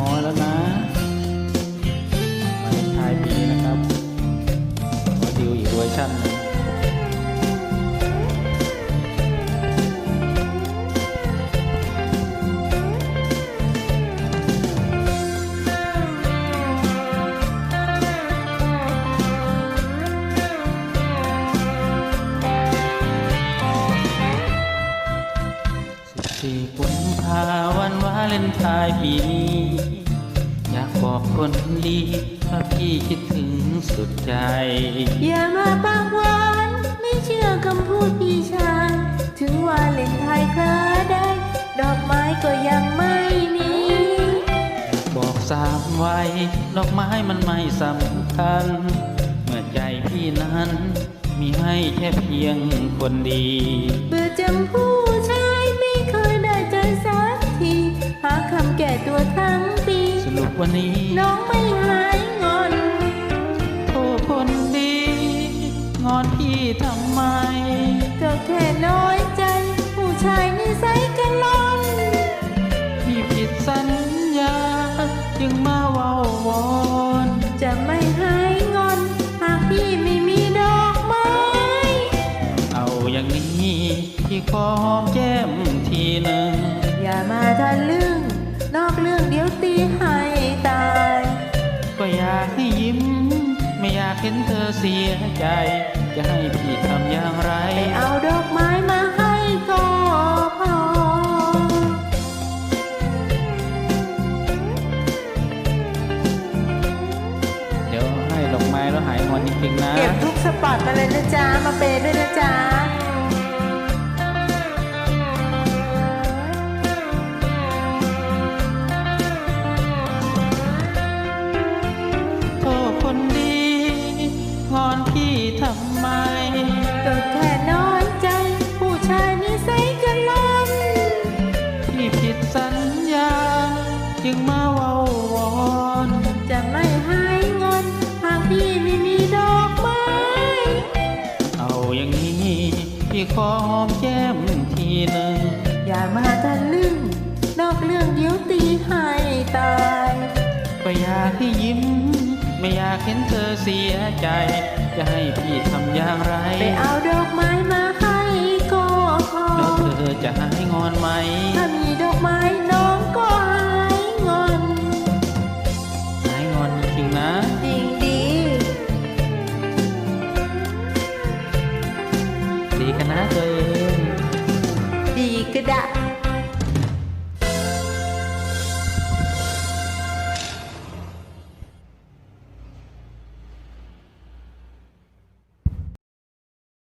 น้อยแล้วนะมาเลนทายปีนี้นะครับขอดิวอีกเวอร์ชันนึงสี่กุมภา เลนไทน์ปีนี้ อยากบอกคนดีว่าพี่คิดถึงสุดใจ อย่ามาปากหวานไม่เชื่อคำพูดพี่ชายถึงวาเลนไทยคลาได้ ดอกไม้ก็ยังไม่มี บอกสามไว้ดอกไม้มันไม่สำคัญ เมื่อใจพี่นั้น มีให้แค่เพียงคนดี เบื่อจำผู้ช สรุปวันนี้ น้องไม่หายงอนโทษคนดี งอนพี่ทำไม ก็แค่น้อยใจ ผู้ชายนิสัยกันล่อนพี่ผิดสัญญา จึงมาเว้าวอน จะไม่หายงอน หากพี่ไม่มีดอกไม้ เอาอย่างนี้พี่ขอหอมแก้มทีหนึ่งอย่ามาทะลึ่งนอกเรื่องเดี๋ยวตีให้ตาย เห็นเธอเสียใจ จะให้พี่ทำอย่างไรไปเอาดอกไม้มาให้ก็พอ เดี๋ยวให้ดอกไม้แล้วหายงอนจริงๆนะ เก็บทุกสปอตมาเลยนะจ๊ะ มาเปย์ด้วยนะจ๊ะ จึงมาเว้าวอนจะไม่หายงอนหากพี่ไม่มีดอกไม้ เอาอย่างนี้พี่ขอหอมแก้มทีหนึ่งอย่ามาทะลึ่งนอกเรื่องเดี๋ยวตีให้ตายก็อยากให้ยิ้ม ไม่อยากเห็นเธอเสียใจ จะให้พี่ทำอย่างไร ไปเอาดอก กันนะตัวเองดีก็ได้